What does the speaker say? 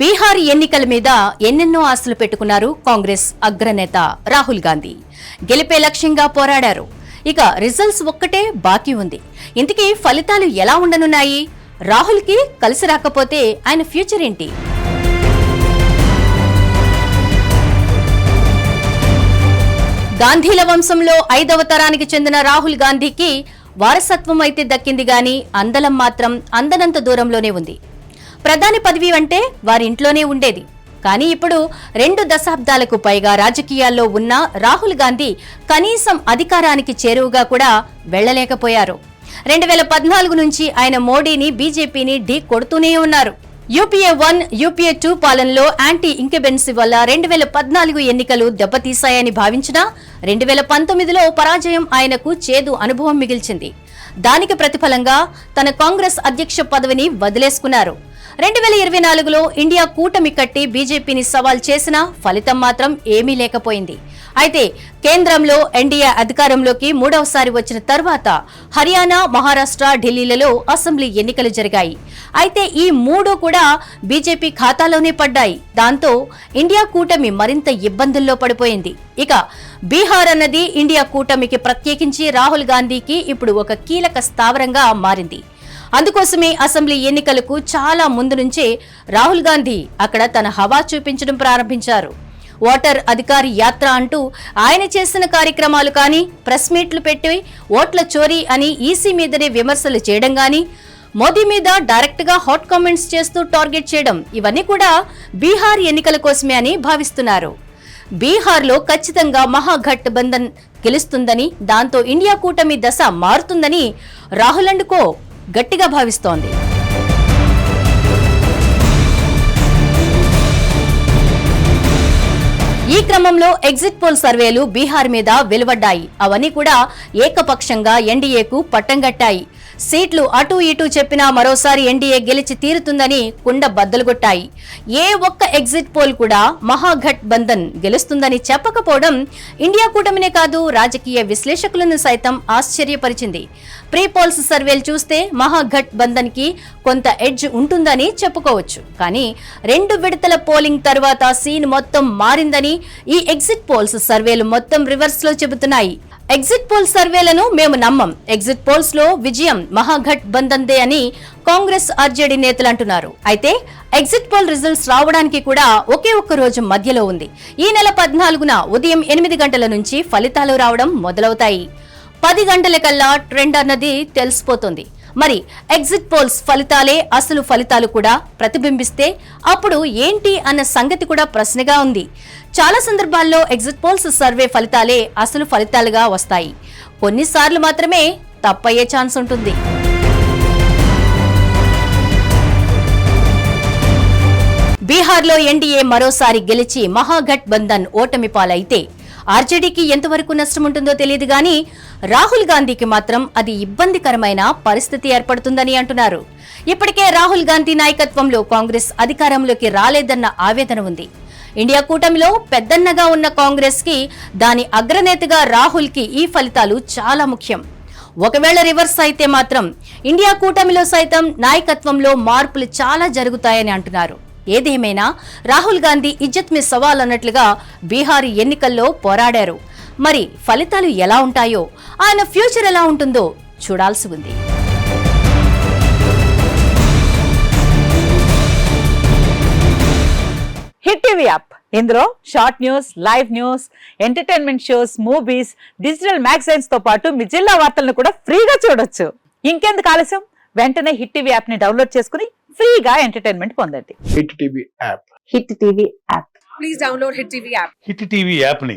బీహార్ ఎన్నికల మీద ఎన్నెన్నో ఆశలు పెట్టుకున్నారు కాంగ్రెస్ అగ్రనేత రాహుల్ గాంధీ. గెలిపే లక్ష్యంగా పోరాడారు. ఇక రిజల్ట్స్ ఒక్కటే బాకీ ఉంది. ఇంతకీ ఫలితాలు ఎలా ఉండనున్నాయి? రాహుల్కి కలిసి రాకపోతే ఆయన ఫ్యూచర్ ఏంటి? గాంధీల వంశంలో ఐదవ తరానికి చెందిన రాహుల్ గాంధీకి వారసత్వం అయితే దక్కింది గాని అందలం మాత్రం అందనంత దూరంలోనే ఉంది. ప్రధాని పదవి అంటే వారి ఇంట్లోనే ఉండేది. కానీ ఇప్పుడు రెండు దశాబ్దాలకు పైగా రాజకీయాల్లో ఉన్న రాహుల్ గాంధీ కనీసం అధికారానికి చేరువుగా కూడా వెళ్ళలేకపోయారు రెండు వేల పద్నాలుగు నుంచి ఆయన మోడీని బీజేపీని ఢీ కొడుతూనే ఉన్నారు. యూపీఏ వన్ యూపీఏ టూ పాలనలో యాంటీ ఇంకెబెన్సీ వల్ల రెండు వేల పద్నాలుగు ఎన్నికలు దెబ్బతీశాయని భావించినా రెండు వేల పంతొమ్మిదిలో పరాజయం ఆయనకు చేదు అనుభవం మిగిల్చింది. దానికి ప్రతిఫలంగా తన కాంగ్రెస్ అధ్యక్ష పదవిని వదిలేసుకున్నారు. రెండు వేల ఇరవై నాలుగులో ఇండియా కూటమి కట్టి బీజేపీని సవాల్ చేసినా ఫలితం మాత్రం ఏమీ లేకపోయింది. అయితే కేంద్రంలో ఎన్డీఏ అధికారంలోకి మూడవసారి వచ్చిన తర్వాత హర్యానా మహారాష్ట్ర ఢిల్లీలలో అసెంబ్లీ ఎన్నికలు జరిగాయి. అయితే ఈ మూడు కూడా బీజేపీ ఖాతాలోనే పడ్డాయి. దాంతో ఇండియా కూటమి మరింత ఇబ్బందుల్లో పడిపోయింది. ఇక బీహార్ అన్నది ఇండియా కూటమికి ప్రత్యేకించి రాహుల్ గాంధీకి ఇప్పుడు ఒక కీలక స్థావరంగా మారింది. అందుకోసమే అసెంబ్లీ ఎన్నికలకు చాలా ముందు నుంచే రాహుల్ గాంధీ అక్కడ తన హవా చూపించడం ప్రారంభించారు. ఓటర్ అధికారి యాత్ర అంటూ ఆయన చేసిన కార్యక్రమాలు కానీ ప్రెస్ మీట్లు పెట్టి ఓట్ల చోరీ అని ఈసీ మీదనే విమర్శలు చేయడం కానీ మోదీ మీద డైరెక్ట్గా హాట్ కామెంట్స్ చేస్తూ టార్గెట్ చేయడం ఇవన్నీ కూడా బీహార్ ఎన్నికల కోసమే అని భావిస్తున్నారు. బీహార్లో ఖచ్చితంగా మహాఘట్ బంధన్ గెలుస్తుందని దాంతో ఇండియా కూటమి దశ మారుతుందని రాహుల్ అండ్ కో గట్టిగా భావిస్తోంది. ఈ క్రమంలో ఎగ్జిట్ పోల్ సర్వేలు బీహార్ మీద వెలువడ్డాయి. అవన్నీ కూడా ఏకపక్షంగా ఎన్డీఏకు పట్టంగట్టాయి సీట్లు అటూ ఇటూ చెప్పినా మరోసారి ఎన్డీఏ గెలిచి తీరుతుందని కుండ బద్దలుగొట్టాయి ఏ ఒక్క ఎగ్జిట్ పోల్ కూడా మహాఘట్ బంధన్ గెలుస్తుందని చెప్పకపోవడం ఇండియా కూటమినే కాదు రాజకీయ విశ్లేషకులను సైతం ఆశ్చర్యపరిచింది. ప్రీ పోల్స్ సర్వేలు చూస్తే మహాఘట్కి కొంత ఎడ్జ్ ఉంటుందని చెప్పుకోవచ్చు. కానీ రెండు విడతల పోలింగ్ తర్వాత సీన్ మొత్తం మారిందని ఈ ఎగ్జిట్ పోల్స్ సర్వేలు మొత్తం రివర్స్లో చెబుతున్నాయి. ఎగ్జిట్ పోల్ సర్వేలను మేము నమ్మం. ఎగ్జిట్ పోల్స్లో విజయం మహాఘట్ బంధందే అని కాంగ్రెస్ ఆర్జేడీ నేతలు అంటున్నారు. అయితే ఎగ్జిట్ పోల్ రిజల్ట్స్ రావడానికి కూడా ఒకే ఒక్క రోజు మధ్యలో ఉంది. ఈ నెల పద్నాలుగున ఉదయం ఎనిమిది గంటల నుంచి ఫలితాలు రావడం మొదలవుతాయి. పది గంటల కల్లా ట్రెండ్ అన్నది తెలిసిపోతుంది. మరి ఎగ్జిట్ పోల్స్ ఫలితాలే అసలు ఫలితాలు కూడా ప్రతిబింబిస్తే అప్పుడు ఏంటి అన్న సంగతి కూడా ప్రశ్నగా ఉంది. చాలా సందర్భాల్లో ఎగ్జిట్ పోల్స్ సర్వే ఫలితాలే అసలు ఫలితాలుగా వస్తాయి. కొన్నిసార్లు మాత్రమే తప్పయ్యే ఛాన్స్ ఉంటుంది. బీహార్లో ఎన్డీఏ మరోసారి గెలిచి మహాఘట్ బంధన్ ఓటమి పాలైతే ఆర్జేడీకి ఎంతవరకు నష్టం ఉంటుందో తెలియదు కానీ రాహుల్ గాంధీకి మాత్రం అది ఇబ్బందికరమైన పరిస్థితి ఏర్పడుతుందని అంటున్నారు. ఇప్పటికే రాహుల్ గాంధీ నాయకత్వంలో కాంగ్రెస్ అధికారంలోకి రాలేదన్న ఆవేదన ఉంది. ఇండియా కూటమిలో పెద్దన్నగా ఉన్న కాంగ్రెస్కి దాని అగ్రనేతగా రాహుల్కి ఈ ఫలితాలు చాలా ముఖ్యం. ఒకవేళ రివర్స్ అయితే మాత్రం ఇండియా కూటమిలో సైతం నాయకత్వంలో మార్పులు చాలా జరుగుతాయని అంటున్నారు. ఏదేమైనా రాహుల్ గాంధీ ఇజ్జత్ మీ సవాల్ అన్నట్లుగా బీహార్ ఎన్నికల్లో పోరాడారు. మరి ఫలితాలు ఎలా ఉంటాయో ఆయన ఫ్యూచర్ ఎలా ఉంటుందో చూడాల్సి ఉంది. Hit TV app. ఇందులో short news live news entertainment shows movies digital మ్యాగజైన్స్తో పాటు మీ జిల్లా వార్తలను కూడా ఫ్రీగా చూడొచ్చు. ఇంకెందుకు ఆలస్యం? వెంటనే హిట్ టీవీ యాప్ని డౌన్లోడ్ చేసుకుని ఫ్రీగా ఎంటర్టైన్మెంట్ పొందండి. Hit TV app. Hit TV app. Please download Hit TV app. Hit TV యాప్ని